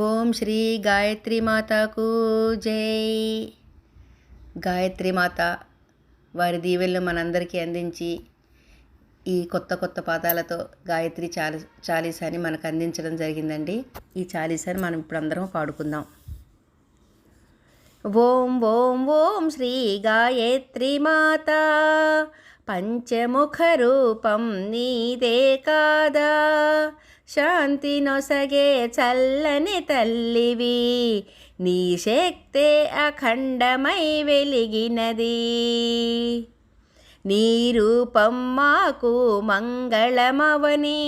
ఓం శ్రీ గాయత్రి మాతకు జై. గాయత్రి మాత వారి దీవెలను మనందరికీ అందించి ఈ కొత్త కొత్త పాదాలతో గాయత్రి చాలి చాలీసాని మనకు అందించడం జరిగిందండి. ఈ చాలీసాని మనం ఇప్పుడు అందరం పాడుకుందాం ఓం ఓం ఓం శ్రీ గాయత్రి మాత పంచముఖ రూపం నీదే కాదా? శాంతి నొసగే చల్లని తల్లివి నీ శక్తే అఖండమై వెలిగినది. నీ రూపం మాకు మంగళమవని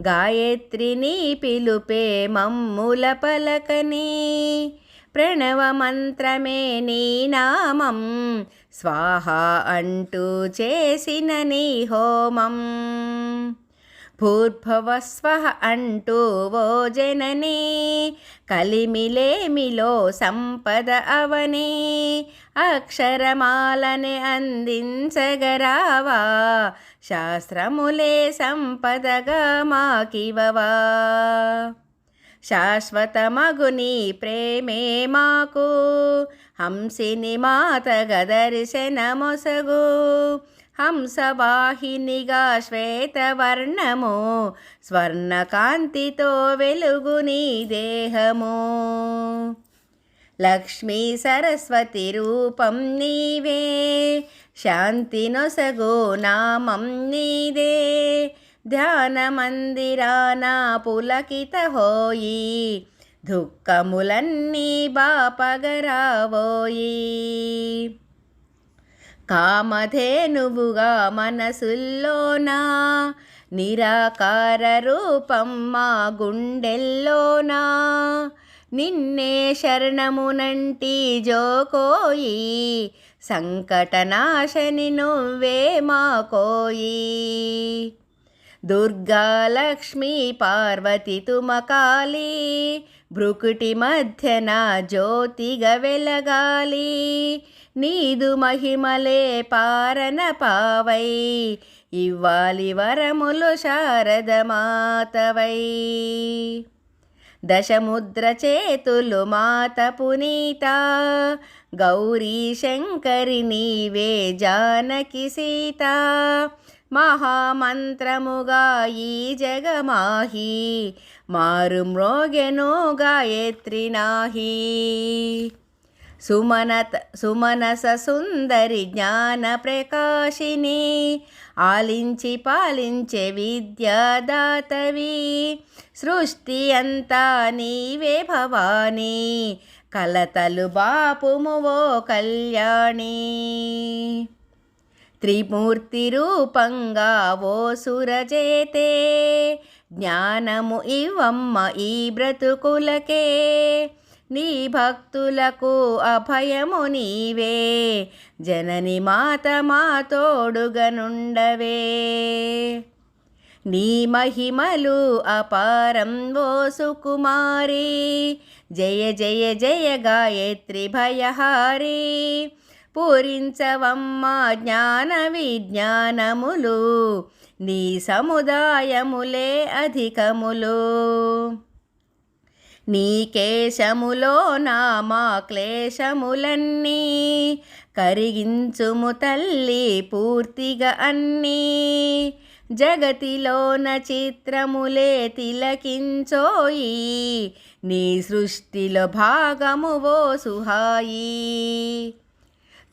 గాయత్రిని పిలుపే మమ్ముల పలకని. ప్రణవ మంత్రమే నీ నామం స్వాహ అంటూ చేసిన నీ హోమం. భూర్భవస్వ అంటూ ఓ జననీ కలిమిలేమిలో సంపద అవని అక్షరమాలని అందించగరావా శాస్త్రములే సంపదగా మాకివవా. శాశ్వతమగుని ప్రేమే మాకు హంసిని మాత గదర్శనమొసగు హంసవాహినిగా శ్వేతవర్ణము స్వర్ణకాంతితో వెలుగు నీ దేహము. లక్ష్మీ సరస్వతి రూపం నీవే శాంతి నొసగో నామం నీదే. ధ్యాన మందిరాన పులకిత హోయి దుఃఖములన్నీ బాపగరావోయి కామధేనువుగా మనసుల్లోనా? నిరాకార రూపం మా గుండెల్లోనా? నిన్నే శరణమునంటి జోకోయి సంకటనాశని నువ్వే మాకోయి. దుర్గాలక్ష్మి పార్వతి తుమకాలి భృకుటి మధ్యన జ్యోతిగ వెలగాలి. నీదు మహిమలే పారన పావై ఇవ్వాలి వరములు శారదమాతవై దశముద్ర చేతులు మాత పునీత గౌరీ శంకరి నీవే జానకి సీత. మహామంత్రముగా ఈ జగమాహి మారు మ్రోగెను గాయత్రి నాహీ. సుమనత సుమనస సుందరి జ్ఞాన ప్రకాశిని ఆలించి పాలించే విద్యాదాతవి సృష్టి అంతా నీవే భవానీ కలతలు బాపుము ఓ కళ్యాణి త్రిమూర్తి రూపంగా ఓ సురజేతే జ్ఞానము ఇవమ్మ ఈ బ్రతుకులకే నీ భక్తులకు అభయము నీవే. జనని మాత మా తోడుగనుండవే. నీ మహిమలు అపారం ఓ సుకుమారి. జయ జయ జయ గాయత్రి భయహారి. పూరించవమ్మ జ్ఞాన విజ్ఞానములు. నీ సముదాయములే అధికములు. నీ కేశములో నామా క్లేశములన్నీ కరిగించుము తల్లి పూర్తిగా అన్నీ. జగతిలోన చిత్రములే తిలకించోయి నీ సృష్టిలో భాగము ఓ సుహాయి.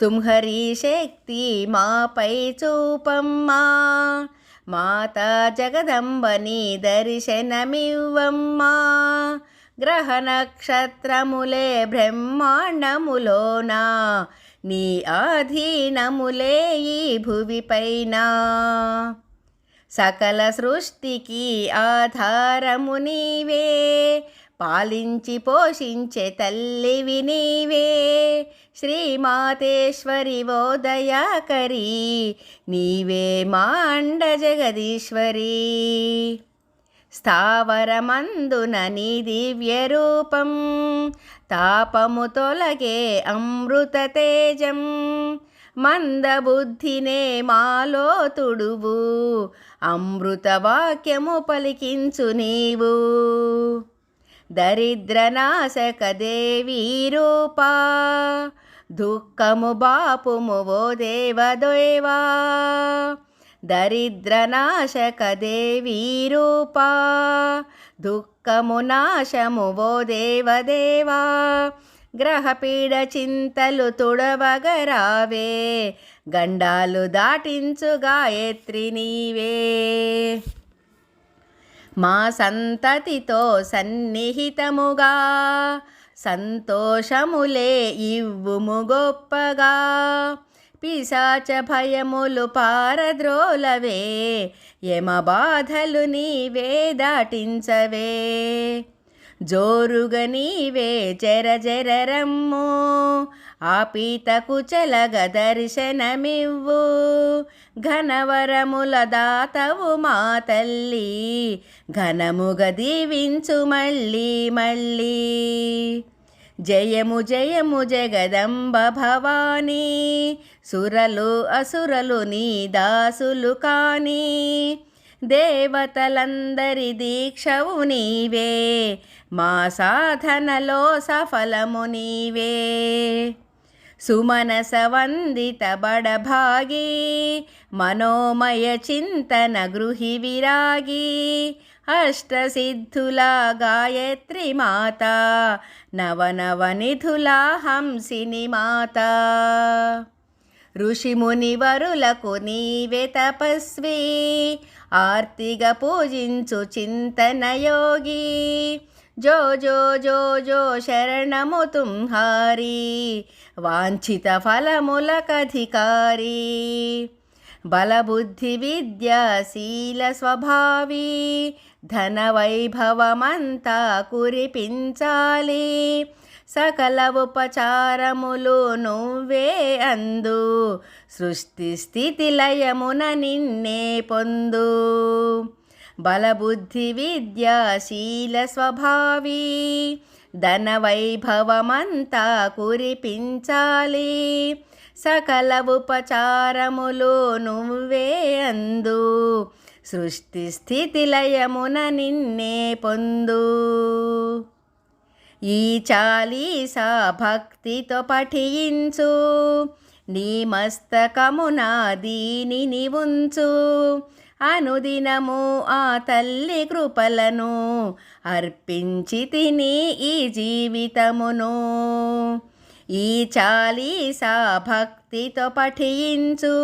తుంహరి శక్తి మాపై చూపమ్మా మాతా జగదంబని దర్శనమివ్వమ్మా. గ్రహ నక్షత్రములే బ్రహ్మాండములోన నీ ఆధీనములే ఈ భువిపైన సకల సృష్టికి ఆధారము నీవే పాలించి పోషించే తల్లివి నీవే శ్రీమాతేశ్వరి ఓ నీవే మాండ జగదీశ్వరీ జగదీశ్వరి స్థావరమందున నీ దివ్య రూపం తాపము తొలగే అమృత తేజం. మందబుద్ధినే మాలో తుడువు అమృతవాక్యము పలికించు నీవు. దరిద్రనాశక దేవీ రూపా దుఃఖము బాపుము ఓ దేవదైవా దరిద్రనాశక దేవీ రూపా దుఃఖము నాశము ఓ దేవదేవా గ్రహపీడ చింతలు తుడవగరావే గండాలు దాటించు గాయత్రి నీవే. మా సంతతితో సన్నిహితముగా సంతోషములే ఇవ్వుము గొప్పగా పిశాచ భయములు పారద్రోలవే యమ బాధలు నీవే దాటించవే. జోరుగ నీవే జర జర రమ్ము ఆపీత కుచలగ దర్శనమివ్వు. ఘనవరముల దాతవు మా తల్లి ఘనముగ దీవించు మళ్ళీ మళ్ళీ. జయము జయము జగదంబ భవానీ. సురలు అసురలు నీ దాసులు కానీ. దేవతలందరి దీక్షవు నీవే. మా సాధనలో సఫలము నీవే. సుమనస వందిత బడభాగి. మనోమయ చింతన గృహి విరాగి. అష్టసిద్ధులా గాయత్రి మాత నవనవనిధుల హంసిని మాత ఋషిమునివరులకు నీవే తపస్వి ఆర్తిగా పూజించు చింతనయోగి. జో జో జో జో శరణము తుంహారీ వాంఛిత ఫలములకధికారీ. బలబుద్ధి విద్యాశీల స్వభావి ధన వైభవమంతా కురిపించాలి. సకల ఉపచారములు నువ్వే అందు. సృష్టి స్థితి లయమున నిన్నే పొందు. బలబుద్ధి విద్యాశీల స్వభావి ధనవైభవమంతా కురిపించాలి. సకల ఉపచారములు నువ్వే అందు. సృష్టి స్థితి లయమున నిన్నే పొందు. ఈ చాలీసా భక్తితో పఠించు. నీ మస్తకమున దీనిని ఉంచు. అనుదినము ఆ తల్లి కృపలను అర్పించి తిని ఈ జీవితమును. ఈ చాలీసా భక్తితో పఠించు.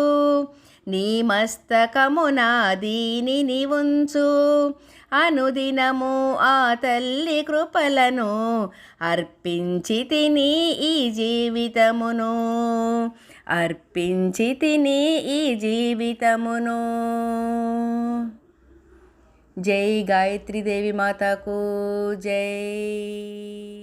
నీ మస్తకమున దీనిని ఉంచు. అనుదినము ఆ తల్లి కృపలను అర్పించి తిని ఈ జీవితమును. అర్పించి తిని ఈ జీవితమును. జై గాయత్రీదేవి మాతకు. జై.